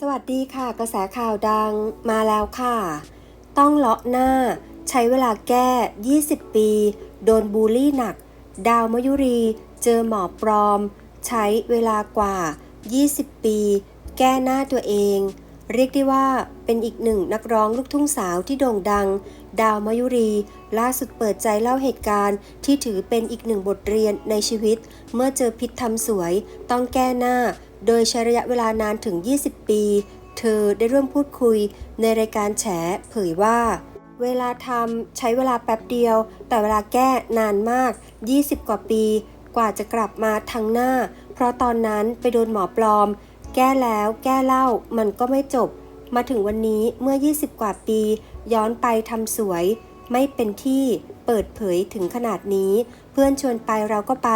สวัสดีค่ะ กระแสข่าวดังมาแล้วค่ะ ต้องเลาะหน้า ใช้เวลาแก้ 20 ปี โดนบูลลี่หนัก ดาวมยุรี เจอหมอปลอม ใช้เวลากว่า 20 ปี แก้หน้าตัวเอง เรียกได้ว่าเป็นอีกหนึ่งนักร้องลูกทุ่งสาวที่โด่งดัง ดาวมยุรี ล่าสุดเปิดใจเล่าเหตุการณ์ ที่ถือเป็นอีกหนึ่งบทเรียนในชีวิต เมื่อเจอพิษทำสวย ต้องแก้หน้าโดยใช้ระยะเวลานานถึง 20 ปี เธอได้ร่วมพูดคุยในรายการแฉเผยว่า เวลาทำใช้เวลาแป๊บเดียว แต่เวลาแก้นานมาก 20 กว่าปี กว่าจะกลับมาทั้งหน้า เพราะตอนนั้นไปโดนหมอปลอม แก้แล้วแก้เล่ามันก็ไม่จบ มาถึงวันนี้เมื่อ 20 กว่าปี ย้อนไปทำสวย ไม่เป็นที่ เปิดเผยถึงขนาดนี้ เพื่อนชวนไปเราก็ไป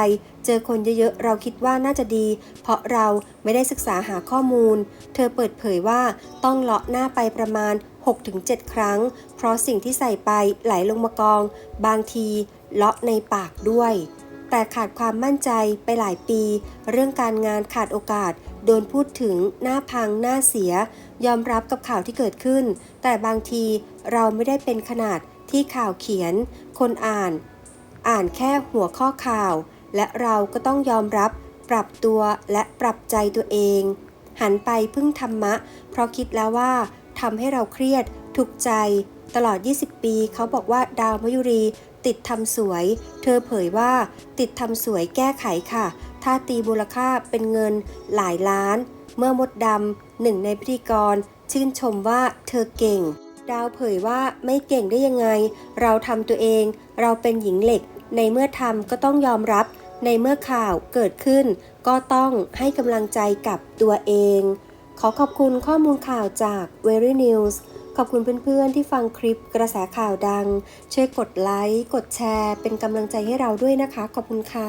เจอคนเยอะๆ เราคิดว่าน่าจะดี เพราะเราไม่ได้ศึกษาหาข้อมูล เธอเปิดเผยว่าต้องเลาะหน้าไปประมาณ 6-7 ครั้ง เพราะสิ่งที่ใส่ไปไหลลงมากอง บางทีเลาะในปากด้วย แต่ขาดความมั่นใจไปหลายปี เรื่องการงานขาดโอกาส โดนพูดถึงหน้าพังหน้าเสีย ยอมรับกับข่าวที่เกิดขึ้น แต่บางทีเราไม่ได้เป็นขนาด ที่ข่าวเขียน คนอ่าน อ่านแค่หัวข้อข่าว และเราก็ต้องยอมรับ ปรับตัวและปรับใจตัวเอง หันไปพึ่งธรรมะ เพราะคิดแล้วว่าทำให้เราเครียด ทุกข์ใจ ตลอด 20 ปี เขาบอกว่าดาวมยุรี ติดทำสวย เธอเผยว่า ติดทำสวยแก้ไขค่ะ ถ้าตีมูลค่าเป็นเงินหลายล้าน เมื่อมดดำหนึ่งในพิธีกร ชื่นชมว่าเธอเก่ง ดาวเผยว่าไม่เก่งได้ยังไง เราทำตัวเอง เราเป็นหญิงเหล็ก ในเมื่อทำก็ต้องยอมรับ ในเมื่อข่าวเกิดขึ้น ก็ต้องให้กำลังใจกับตัวเอง ขอขอบคุณข้อมูลข่าวจาก Very News ขอบคุณเพื่อนๆ ที่ฟังคลิปกระแสข่าวดัง ช่วยกดไลค์ กดแชร์ เป็นกำลังใจให้เราด้วยนะคะ ขอบคุณค่ะ